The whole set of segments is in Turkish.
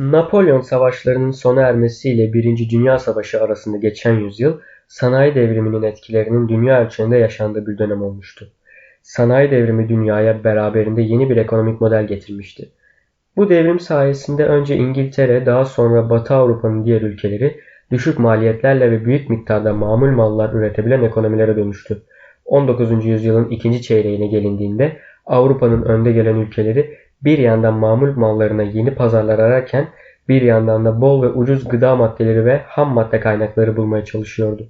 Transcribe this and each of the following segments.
Napolyon savaşlarının sona ermesiyle Birinci Dünya Savaşı arasında geçen yüzyıl sanayi devriminin etkilerinin dünya ölçeğinde yaşandığı bir dönem olmuştu. Sanayi devrimi dünyaya beraberinde yeni bir ekonomik model getirmişti. Bu devrim sayesinde önce İngiltere daha sonra Batı Avrupa'nın diğer ülkeleri düşük maliyetlerle ve büyük miktarda mamul mallar üretebilen ekonomilere dönüştü. 19. yüzyılın ikinci çeyreğine gelindiğinde Avrupa'nın önde gelen ülkeleri bir yandan mamul mallarına yeni pazarlar ararken bir yandan da bol ve ucuz gıda maddeleri ve ham madde kaynakları bulmaya çalışıyordu.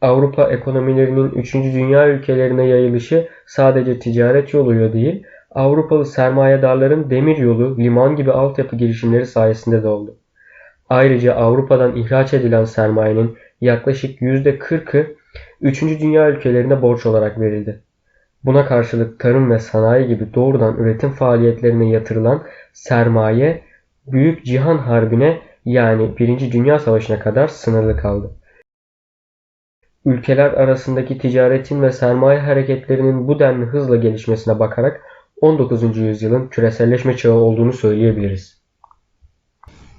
Avrupa ekonomilerinin 3. dünya ülkelerine yayılışı sadece ticaret yoluyla değil, Avrupalı sermayedarların demir yolu, liman gibi altyapı girişimleri sayesinde de oldu. Ayrıca Avrupa'dan ihraç edilen sermayenin yaklaşık %40'ı 3. dünya ülkelerine borç olarak verildi. Buna karşılık tarım ve sanayi gibi doğrudan üretim faaliyetlerine yatırılan sermaye Büyük Cihan Harbi'ne yani 1. Dünya Savaşı'na kadar sınırlı kaldı. Ülkeler arasındaki ticaretin ve sermaye hareketlerinin bu denli hızla gelişmesine bakarak 19. yüzyılın küreselleşme çağı olduğunu söyleyebiliriz.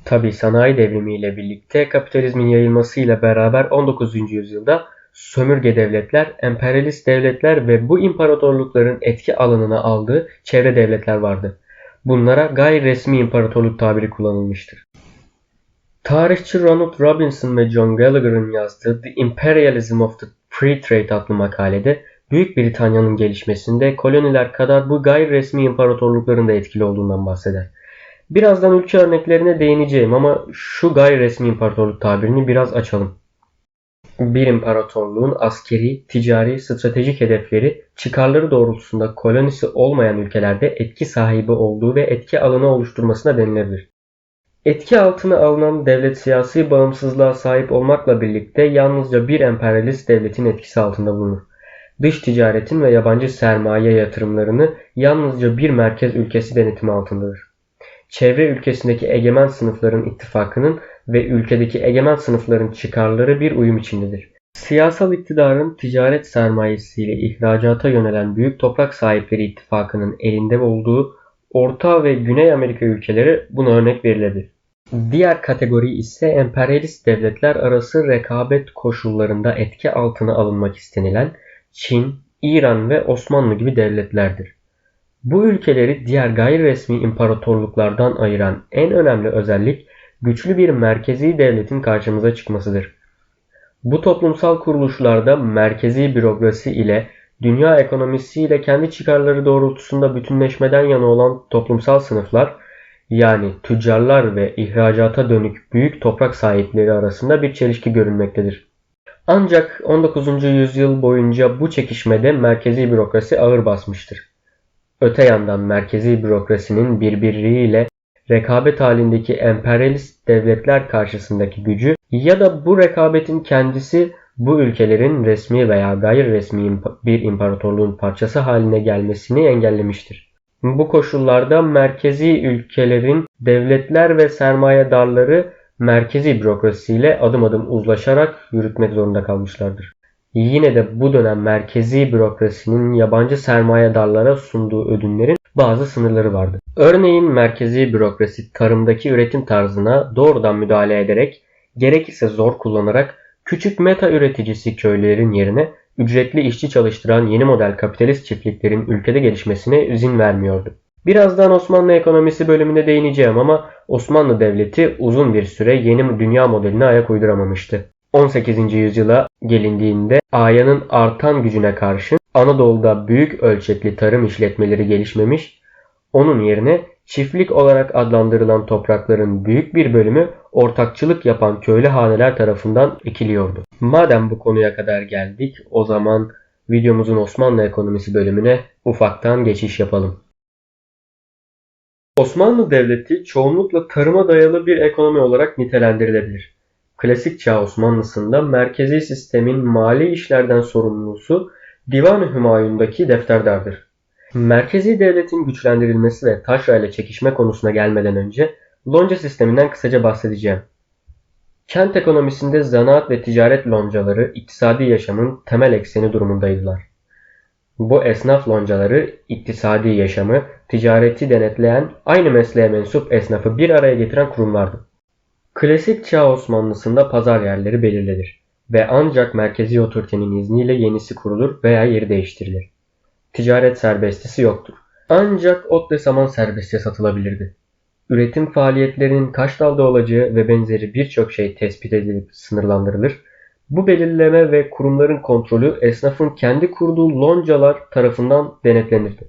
Tabi sanayi devrimiyle birlikte kapitalizmin yayılmasıyla beraber 19. yüzyılda sömürge devletler, emperyalist devletler ve bu imparatorlukların etki alanına aldığı çevre devletler vardı. Bunlara gayri resmi imparatorluk tabiri kullanılmıştır. Tarihçi Ronald Robinson ve John Gallagher'ın yazdığı The Imperialism of the Free Trade adlı makalede Büyük Britanya'nın gelişmesinde koloniler kadar bu gayri resmi imparatorlukların da etkili olduğundan bahseder. Birazdan ülke örneklerine değineceğim ama şu gayri resmi imparatorluk tabirini biraz açalım. Bir imparatorluğun askeri, ticari, stratejik hedefleri çıkarları doğrultusunda kolonisi olmayan ülkelerde etki sahibi olduğu ve etki alanı oluşturmasına denilebilir. Etki altına alınan devlet siyasi bağımsızlığa sahip olmakla birlikte yalnızca bir emperyalist devletin etkisi altında bulunur. Dış ticaretin ve yabancı sermaye yatırımlarını yalnızca bir merkez ülkesi denetimi altındadır. Çevre ülkesindeki egemen sınıfların ittifakının ve ülkedeki egemen sınıfların çıkarları bir uyum içindedir. Siyasal iktidarın ticaret sermayesiyle ihracata yönelen büyük toprak sahipleri ittifakının elinde olduğu Orta ve Güney Amerika ülkeleri buna örnek verilebilir. Diğer kategori ise emperyalist devletler arası rekabet koşullarında etki altına alınmak istenilen Çin, İran ve Osmanlı gibi devletlerdir. Bu ülkeleri diğer gayri resmi imparatorluklardan ayıran en önemli özellik güçlü bir merkezi devletin karşımıza çıkmasıdır. Bu toplumsal kuruluşlarda merkezi bürokrasi ile dünya ekonomisi ile kendi çıkarları doğrultusunda bütünleşmeden yana olan toplumsal sınıflar yani tüccarlar ve ihracata dönük büyük toprak sahipleri arasında bir çelişki görünmektedir. Ancak 19. yüzyıl boyunca bu çekişmede merkezi bürokrasi ağır basmıştır. Öte yandan merkezi bürokrasinin birbiriyle rekabet halindeki emperyalist devletler karşısındaki gücü ya da bu rekabetin kendisi bu ülkelerin resmi veya gayri resmi bir imparatorluğun parçası haline gelmesini engellemiştir. Bu koşullarda merkezi ülkelerin devletler ve sermayedarları merkezi bürokrasiyle adım adım uzlaşarak yürütmek zorunda kalmışlardır. Yine de bu dönem merkezi bürokrasinin yabancı sermayedarlara sunduğu ödünlerin bazı sınırları vardı. Örneğin merkezi bürokrasi tarımdaki üretim tarzına doğrudan müdahale ederek gerekirse zor kullanarak küçük meta üreticisi köylülerin yerine ücretli işçi çalıştıran yeni model kapitalist çiftliklerin ülkede gelişmesine izin vermiyordu. Birazdan Osmanlı ekonomisi bölümüne değineceğim ama Osmanlı Devleti uzun bir süre yeni dünya modeline ayak uyduramamıştı. 18. yüzyıla gelindiğinde Aya'nın artan gücüne karşın Anadolu'da büyük ölçekli tarım işletmeleri gelişmemiş, onun yerine çiftlik olarak adlandırılan toprakların büyük bir bölümü ortakçılık yapan köylü haneler tarafından ekiliyordu. Madem bu konuya kadar geldik o zaman videomuzun Osmanlı ekonomisi bölümüne ufaktan geçiş yapalım. Osmanlı Devleti çoğunlukla tarıma dayalı bir ekonomi olarak nitelendirilebilir. Klasik çağ Osmanlısında merkezi sistemin mali işlerden sorumlusu Divan-ı Hümayun'daki defterdardır. Merkezi devletin güçlendirilmesi ve taşra ile çekişme konusuna gelmeden önce lonca sisteminden kısaca bahsedeceğim. Kent ekonomisinde zanaat ve ticaret loncaları iktisadi yaşamın temel ekseni durumundaydılar. Bu esnaf loncaları iktisadi yaşamı, ticareti denetleyen, aynı mesleğe mensup esnafı bir araya getiren kurumlardı. Klasik çağ Osmanlısında pazar yerleri belirlenir ve ancak merkezi otoritenin izniyle yenisi kurulur veya yeri değiştirilir. Ticaret serbestisi yoktur. Ancak ot ve saman serbestçe satılabilirdi. Üretim faaliyetlerinin kaç dalda olacağı ve benzeri birçok şey tespit edilip sınırlandırılır. Bu belirleme ve kurumların kontrolü esnafın kendi kurduğu loncalar tarafından denetlenirdi.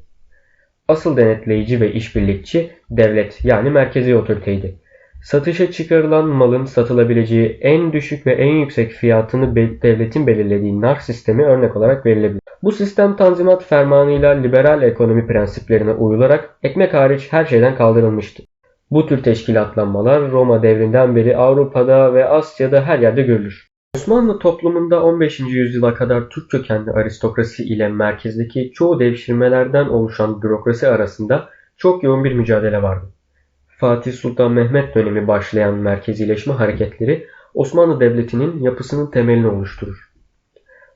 Asıl denetleyici ve işbirlikçi devlet yani merkezi otoriteydi. Satışa çıkarılan malın satılabileceği en düşük ve en yüksek fiyatını devletin belirlediği nar sistemi örnek olarak verilebilir. Bu sistem Tanzimat Fermanı'yla liberal ekonomi prensiplerine uyularak ekmek hariç her şeyden kaldırılmıştı. Bu tür teşkilatlanmalar Roma devrinden beri Avrupa'da ve Asya'da her yerde görülür. Osmanlı toplumunda 15. yüzyıla kadar Türk kökenli aristokrasi ile merkezdeki çoğu devşirmelerden oluşan bürokrasi arasında çok yoğun bir mücadele vardı. Fatih Sultan Mehmet dönemi başlayan merkezileşme hareketleri Osmanlı Devleti'nin yapısının temelini oluşturur.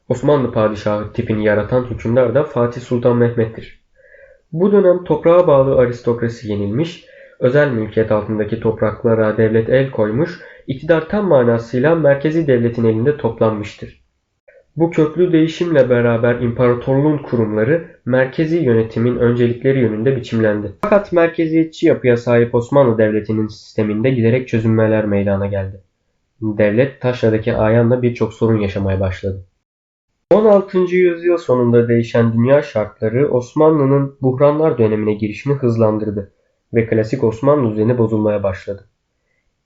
Osmanlı padişahı tipini yaratan hükümdar da Fatih Sultan Mehmet'tir. Bu dönem toprağa bağlı aristokrasi yenilmiş, özel mülkiyet altındaki topraklara devlet el koymuş, iktidar tam manasıyla merkezi devletin elinde toplanmıştır. Bu köklü değişimle beraber imparatorluğun kurumları merkezi yönetimin öncelikleri yönünde biçimlendi. Fakat merkeziyetçi yapıya sahip Osmanlı Devleti'nin sisteminde giderek çözülmeler meydana geldi. Devlet taşradaki ayanla birçok sorun yaşamaya başladı. 16. yüzyıl sonunda değişen dünya şartları Osmanlı'nın buhranlar dönemine girişini hızlandırdı ve klasik Osmanlı düzeni bozulmaya başladı.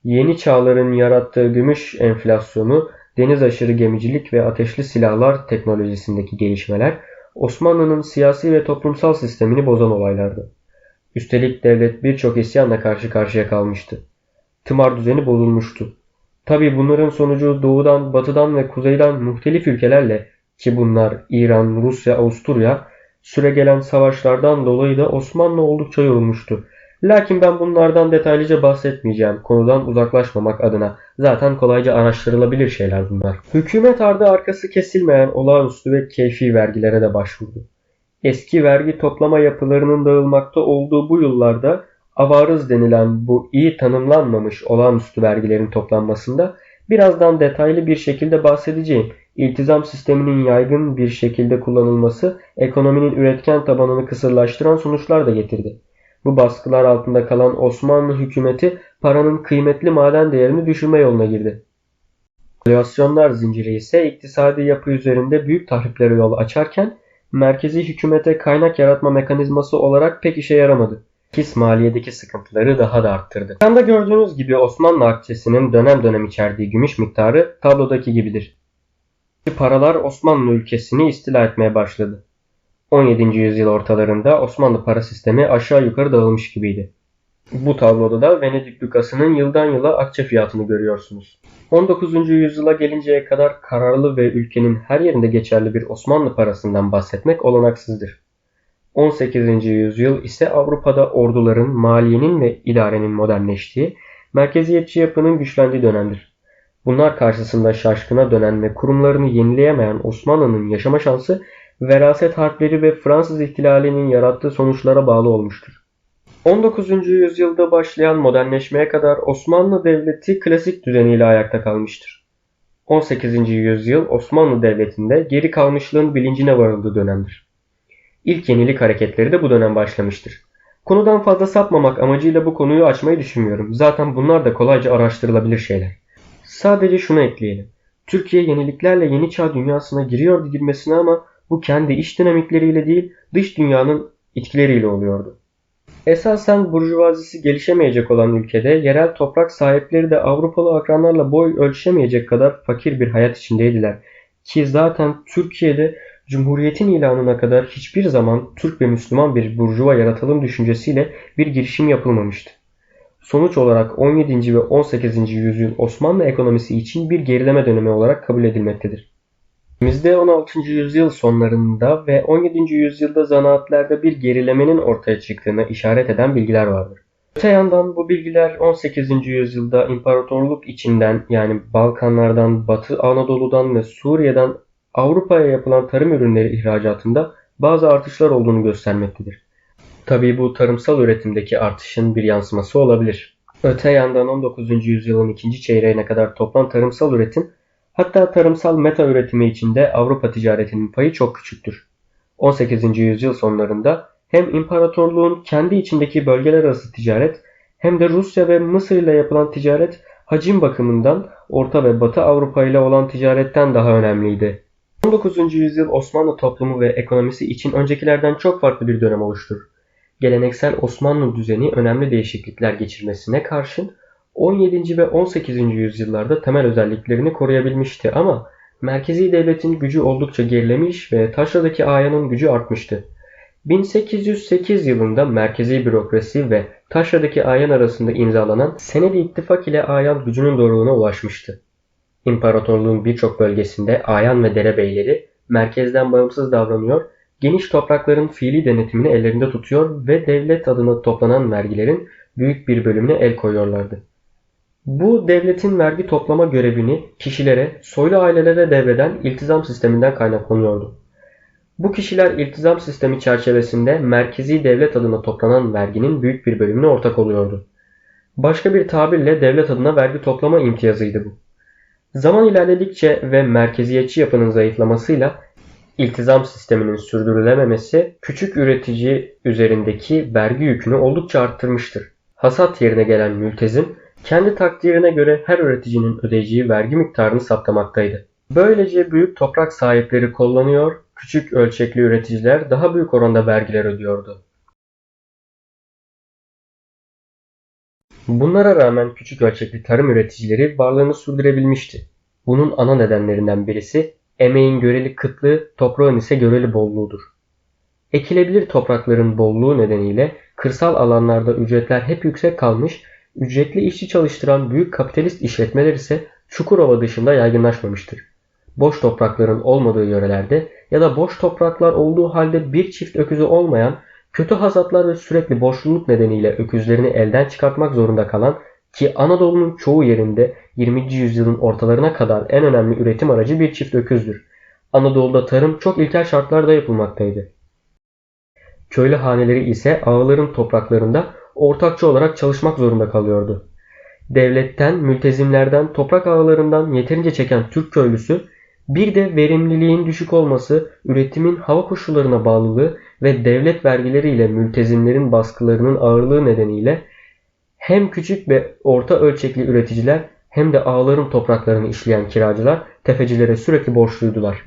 Yeni çağların yarattığı gümüş enflasyonu, deniz aşırı gemicilik ve ateşli silahlar teknolojisindeki gelişmeler Osmanlı'nın siyasi ve toplumsal sistemini bozan olaylardı. Üstelik devlet birçok isyanla karşı karşıya kalmıştı. Tımar düzeni bozulmuştu. Tabi bunların sonucu doğudan, batıdan ve kuzeyden muhtelif ülkelerle ki bunlar İran, Rusya, Avusturya süregelen savaşlardan dolayı da Osmanlı oldukça yorulmuştu Lakin ben bunlardan detaylıca bahsetmeyeceğim. Konudan uzaklaşmamak adına. Zaten kolayca araştırılabilir şeyler bunlar. Hükümet ardı arkası kesilmeyen olağanüstü ve keyfi vergilere de başvurdu. Eski vergi toplama yapılarının dağılmakta olduğu bu yıllarda avarız denilen bu iyi tanımlanmamış olağanüstü vergilerin toplanmasında birazdan detaylı bir şekilde bahsedeceğim. İltizam sisteminin yaygın bir şekilde kullanılması ekonominin üretken tabanını kısırlaştıran sonuçlar da getirdi. Bu baskılar altında kalan Osmanlı hükümeti paranın kıymetli maden değerini düşürme yoluna girdi. Valüasyonlar zinciri ise iktisadi yapı üzerinde büyük tahriplere yol açarken merkezi hükümete kaynak yaratma mekanizması olarak pek işe yaramadı. Kis maliyedeki sıkıntıları daha da arttırdı. Ekranda gördüğünüz gibi Osmanlı akçesinin dönem dönem içerdiği gümüş miktarı tablodaki gibidir. Paralar Osmanlı ülkesini istila etmeye başladı. 17. yüzyıl ortalarında Osmanlı para sistemi aşağı yukarı dağılmış gibiydi. Bu tabloda da Venedik Lukası'nın yıldan yıla akçe fiyatını görüyorsunuz. 19. yüzyıla gelinceye kadar kararlı ve ülkenin her yerinde geçerli bir Osmanlı parasından bahsetmek olanaksızdır. 18. yüzyıl ise Avrupa'da orduların, maliyenin ve idarenin modernleştiği, merkeziyetçi yapının güçlendiği dönemdir. Bunlar karşısında şaşkına dönen ve kurumlarını yenileyemeyen Osmanlı'nın yaşama şansı veraset harpleri ve Fransız ihtilalinin yarattığı sonuçlara bağlı olmuştur. 19. yüzyılda başlayan modernleşmeye kadar Osmanlı Devleti klasik düzeniyle ayakta kalmıştır. 18. yüzyıl Osmanlı Devleti'nde geri kalmışlığın bilincine varıldığı dönemdir. İlk yenilik hareketleri de bu dönem başlamıştır. Konudan fazla sapmamak amacıyla bu konuyu açmayı düşünmüyorum. Zaten bunlar da kolayca araştırılabilir şeyler. Sadece şunu ekleyelim. Türkiye yeniliklerle yeni çağ dünyasına giriyordu girmesine ama bu kendi iç dinamikleriyle değil dış dünyanın etkileriyle oluyordu. Esasen burjuvazisi gelişemeyecek olan ülkede yerel toprak sahipleri de Avrupalı akranlarla boy ölçüşemeyecek kadar fakir bir hayat içindeydiler. Ki zaten Türkiye'de Cumhuriyetin ilanına kadar hiçbir zaman Türk ve Müslüman bir burjuva yaratalım düşüncesiyle bir girişim yapılmamıştı. Sonuç olarak 17. ve 18. yüzyıl Osmanlı ekonomisi için bir gerileme dönemi olarak kabul edilmektedir. Günümüzde 16. yüzyıl sonlarında ve 17. yüzyılda zanaatlerde bir gerilemenin ortaya çıktığını işaret eden bilgiler vardır. Öte yandan bu bilgiler 18. yüzyılda imparatorluk içinden yani Balkanlardan, Batı Anadolu'dan ve Suriye'den Avrupa'ya yapılan tarım ürünleri ihracatında bazı artışlar olduğunu göstermektedir. Tabii bu tarımsal üretimdeki artışın bir yansıması olabilir. Öte yandan 19. yüzyılın ikinci çeyreğine kadar toplam tarımsal üretim hatta tarımsal meta üretimi içinde Avrupa ticaretinin payı çok küçüktür. 18. yüzyıl sonlarında hem imparatorluğun kendi içindeki bölgeler arası ticaret hem de Rusya ve Mısır ile yapılan ticaret hacim bakımından Orta ve Batı Avrupa ile olan ticaretten daha önemliydi. 19. yüzyıl Osmanlı toplumu ve ekonomisi için öncekilerden çok farklı bir dönem oluşturur. Geleneksel Osmanlı düzeni önemli değişiklikler geçirmesine karşın 17. ve 18. yüzyıllarda temel özelliklerini koruyabilmişti ama merkezi devletin gücü oldukça gerilemiş ve taşradaki ayanın gücü artmıştı. 1808 yılında merkezi bürokrasi ve taşradaki ayan arasında imzalanan Senedi İttifak ile ayan gücünün doruğuna ulaşmıştı. İmparatorluğun birçok bölgesinde ayan ve derebeyleri merkezden bağımsız davranıyor, geniş toprakların fiili denetimini ellerinde tutuyor ve devlet adına toplanan vergilerin büyük bir bölümüne el koyuyorlardı. Bu devletin vergi toplama görevini kişilere, soylu ailelere devreden iltizam sisteminden kaynaklanıyordu. Bu kişiler iltizam sistemi çerçevesinde merkezi devlet adına toplanan verginin büyük bir bölümüne ortak oluyordu. Başka bir tabirle devlet adına vergi toplama imtiyazıydı bu. Zaman ilerledikçe ve merkeziyetçi yapının zayıflamasıyla iltizam sisteminin sürdürülememesi küçük üretici üzerindeki vergi yükünü oldukça arttırmıştır. Hasat yerine gelen mültezim kendi takdirine göre her üreticinin ödeyeceği vergi miktarını saptamaktaydı. Böylece büyük toprak sahipleri kullanıyor, küçük ölçekli üreticiler daha büyük oranda vergiler ödüyordu. Bunlara rağmen küçük ölçekli tarım üreticileri varlığını sürdürebilmişti. Bunun ana nedenlerinden birisi emeğin göreli kıtlığı, toprağın ise göreli bolluğudur. Ekilebilir toprakların bolluğu nedeniyle kırsal alanlarda ücretler hep yüksek kalmış, ücretli işçi çalıştıran büyük kapitalist işletmeler ise Çukurova dışında yaygınlaşmamıştır. Boş toprakların olmadığı yörelerde ya da boş topraklar olduğu halde bir çift öküzü olmayan Kötü hasatlar ve sürekli boşluk nedeniyle öküzlerini elden çıkartmak zorunda kalan ki Anadolu'nun çoğu yerinde 20. yüzyılın ortalarına kadar en önemli üretim aracı bir çift öküzdür. Anadolu'da tarım çok ilkel şartlarda yapılmaktaydı. Köylü haneleri ise ağaların topraklarında ortakçı olarak çalışmak zorunda kalıyordu. Devletten, mültezimlerden, toprak ağalarından yeterince çeken Türk köylüsü bir de verimliliğin düşük olması, üretimin hava koşullarına bağlılığı ve devlet vergileriyle mültezimlerin baskılarının ağırlığı nedeniyle hem küçük ve orta ölçekli üreticiler hem de ağların topraklarını işleyen kiracılar tefecilere sürekli borçluydular.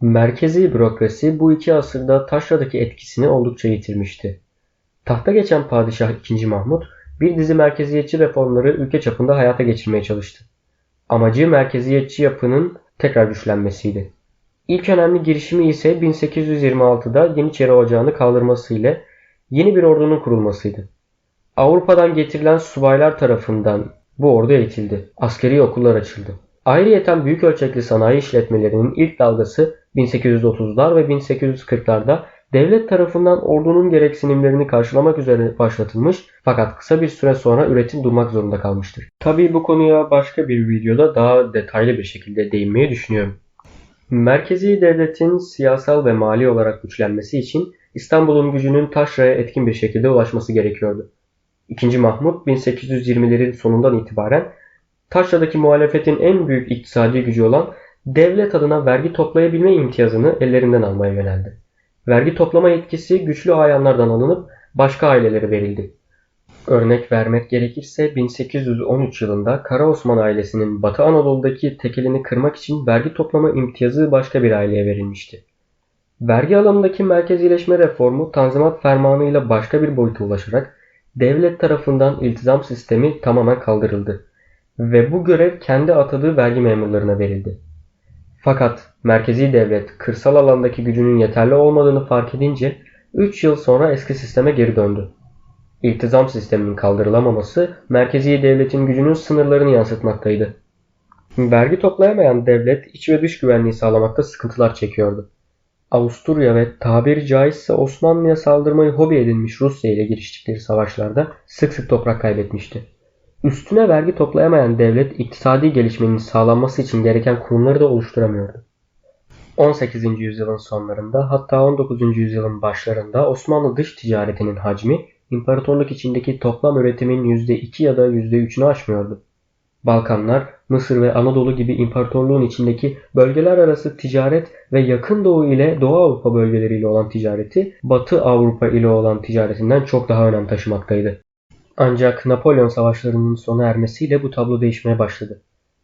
Merkezi bürokrasi bu iki asırda taşradaki etkisini oldukça yitirmişti. Tahta geçen padişah 2. Mahmut bir dizi merkeziyetçi reformları ülke çapında hayata geçirmeye çalıştı. Amacı merkeziyetçi yapının tekrar güçlenmesiydi. İlk önemli girişimi ise 1826'da Yeniçeri Ocağı'nı kaldırması ile yeni bir ordunun kurulmasıydı. Avrupa'dan getirilen subaylar tarafından bu ordu eğitildi. Askeri okullar açıldı. Ayrıyeten büyük ölçekli sanayi işletmelerinin ilk dalgası 1830'lar ve 1840'larda devlet tarafından ordunun gereksinimlerini karşılamak üzere başlatılmış fakat kısa bir süre sonra üretim durmak zorunda kalmıştır. Tabii bu konuya başka bir videoda daha detaylı bir şekilde değinmeyi düşünüyorum. Merkezi devletin siyasal ve mali olarak güçlenmesi için İstanbul'un gücünün taşraya etkin bir şekilde ulaşması gerekiyordu. İkinci Mahmut 1820'lerin sonundan itibaren Taşra'daki muhalefetin en büyük iktisadi gücü olan devlet adına vergi toplayabilme imtiyazını ellerinden almaya yöneldi. Vergi toplama yetkisi güçlü ayanlardan alınıp başka ailelere verildi. Örnek vermek gerekirse 1813 yılında Kara Osman ailesinin Batı Anadolu'daki tekelini kırmak için vergi toplama imtiyazı başka bir aileye verilmişti. Vergi alanındaki merkezileşme reformu Tanzimat Fermanı başka bir boyuta ulaşarak devlet tarafından iltizam sistemi tamamen kaldırıldı ve bu görev kendi atadığı vergi memurlarına verildi. Fakat merkezi devlet kırsal alandaki gücünün yeterli olmadığını fark edince 3 yıl sonra eski sisteme geri döndü. İltizam sisteminin kaldırılamaması merkezi devletin gücünün sınırlarını yansıtmaktaydı. Vergi toplayamayan devlet iç ve dış güvenliği sağlamakta sıkıntılar çekiyordu. Avusturya ve tabiri caizse Osmanlı'ya saldırmayı hobi edinmiş Rusya ile giriştikleri savaşlarda sık sık toprak kaybetmişti. Üstüne vergi toplayamayan devlet iktisadi gelişmenin sağlanması için gereken kurumları da oluşturamıyordu. 18. yüzyılın sonlarında hatta 19. yüzyılın başlarında Osmanlı dış ticaretinin hacmi imparatorluk içindeki toplam üretimin %2 ya da %3'ünü aşmıyordu. Balkanlar, Mısır ve Anadolu gibi imparatorluğun içindeki bölgeler arası ticaret ve Yakın Doğu ile Doğu Avrupa bölgeleriyle olan ticareti Batı Avrupa ile olan ticaretinden çok daha önem taşımaktaydı. Ancak Napolyon savaşlarının sona ermesiyle bu tablo değişmeye başladı.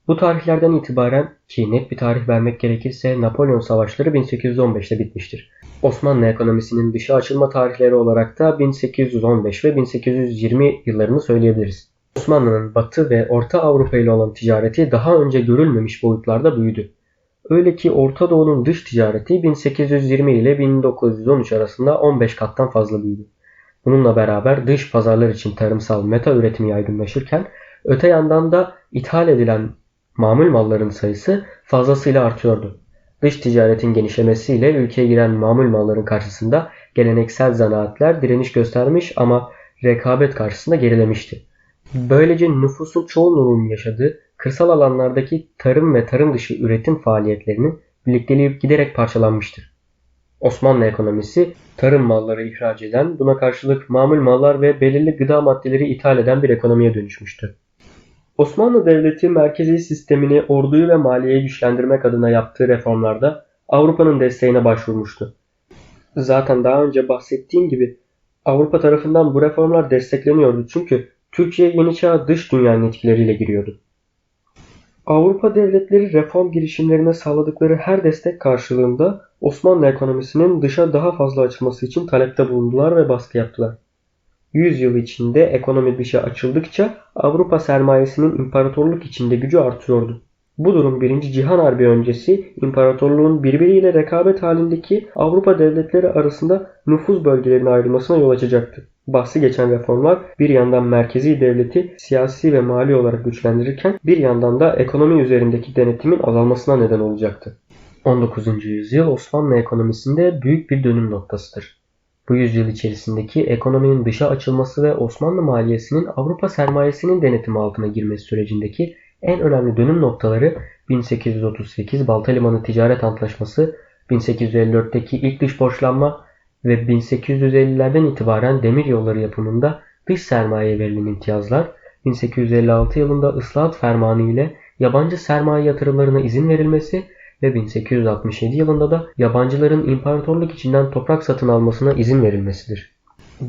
Bu tarihlerden itibaren ki net bir tarih vermek gerekirse Napolyon savaşları 1815'te bitmiştir. Osmanlı ekonomisinin dışa açılma tarihleri olarak da 1815 ve 1820 yıllarını söyleyebiliriz. Osmanlı'nın Batı ve Orta Avrupa ile olan ticareti daha önce görülmemiş boyutlarda büyüdü. Öyle ki Orta Doğu'nun dış ticareti 1820 ile 1913 arasında 15 kattan fazla büyüdü. Bununla beraber dış pazarlar için tarımsal meta üretimi yaygınlaşırken öte yandan da ithal edilen mamul malların sayısı fazlasıyla artıyordu. Dış ticaretin genişlemesiyle ülkeye giren mamul malların karşısında geleneksel zanaatler direniş göstermiş ama rekabet karşısında gerilemişti. Böylece nüfusun çoğunluğunun yaşadığı kırsal alanlardaki tarım ve tarım dışı üretim faaliyetlerinin birlikteliği giderek parçalanmıştır. Osmanlı ekonomisi tarım malları ihraç eden, buna karşılık mamul mallar ve belirli gıda maddeleri ithal eden bir ekonomiye dönüşmüştü. Osmanlı Devleti merkezi sistemini orduyu ve maliyeyi güçlendirmek adına yaptığı reformlarda Avrupa'nın desteğine başvurmuştu. Zaten daha önce bahsettiğim gibi Avrupa tarafından bu reformlar destekleniyordu çünkü Türkiye yeni çağa dış dünyanın etkileriyle giriyordu. Avrupa devletleri reform girişimlerine sağladıkları her destek karşılığında Osmanlı ekonomisinin dışa daha fazla açılması için talepte bulundular ve baskı yaptılar. 100 yıl içinde ekonomi dışa açıldıkça Avrupa sermayesinin imparatorluk içinde gücü artıyordu. Bu durum 1. Cihan Harbi öncesi imparatorluğun birbiriyle rekabet halindeki Avrupa devletleri arasında nüfuz bölgelerine ayrılmasına yol açacaktı. Bahsi geçen reformlar bir yandan merkezi devleti siyasi ve mali olarak güçlendirirken bir yandan da ekonomi üzerindeki denetimin azalmasına neden olacaktı. 19. yüzyıl Osmanlı ekonomisinde büyük bir dönüm noktasıdır. Bu yüzyıl içerisindeki ekonominin dışa açılması ve Osmanlı maliyesinin Avrupa sermayesinin denetimi altına girmesi sürecindeki en önemli dönüm noktaları 1838 Balta Limanı Ticaret Antlaşması, 1854'teki ilk dış borçlanma ve 1850'lerden itibaren demir yolları yapımında dış sermaye verilen imtiyazlar, 1856 yılında ıslahat fermanı ile yabancı sermaye yatırımlarına izin verilmesi ve 1867 yılında da yabancıların imparatorluk içinden toprak satın almasına izin verilmesidir.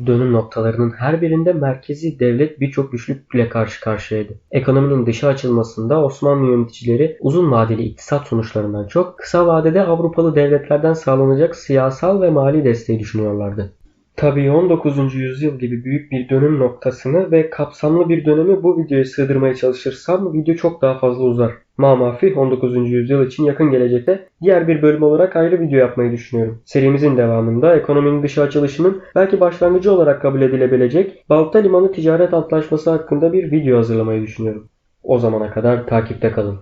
Dönüm noktalarının her birinde merkezi devlet birçok güçlükle karşı karşıyaydı. Ekonominin dışa açılmasında Osmanlı yöneticileri uzun vadeli iktisat sonuçlarından çok kısa vadede Avrupalı devletlerden sağlanacak siyasal ve mali desteği düşünüyorlardı. Tabii 19. yüzyıl gibi büyük bir dönüm noktasını ve kapsamlı bir dönemi bu videoya sığdırmaya çalışırsam video çok daha fazla uzar. Mamafi 19. yüzyıl için yakın gelecekte diğer bir bölüm olarak ayrı video yapmayı düşünüyorum. Serimizin devamında ekonominin dışa açılışının belki başlangıcı olarak kabul edilebilecek Balta Limanı Ticaret Antlaşması hakkında bir video hazırlamayı düşünüyorum. O zamana kadar takipte kalın.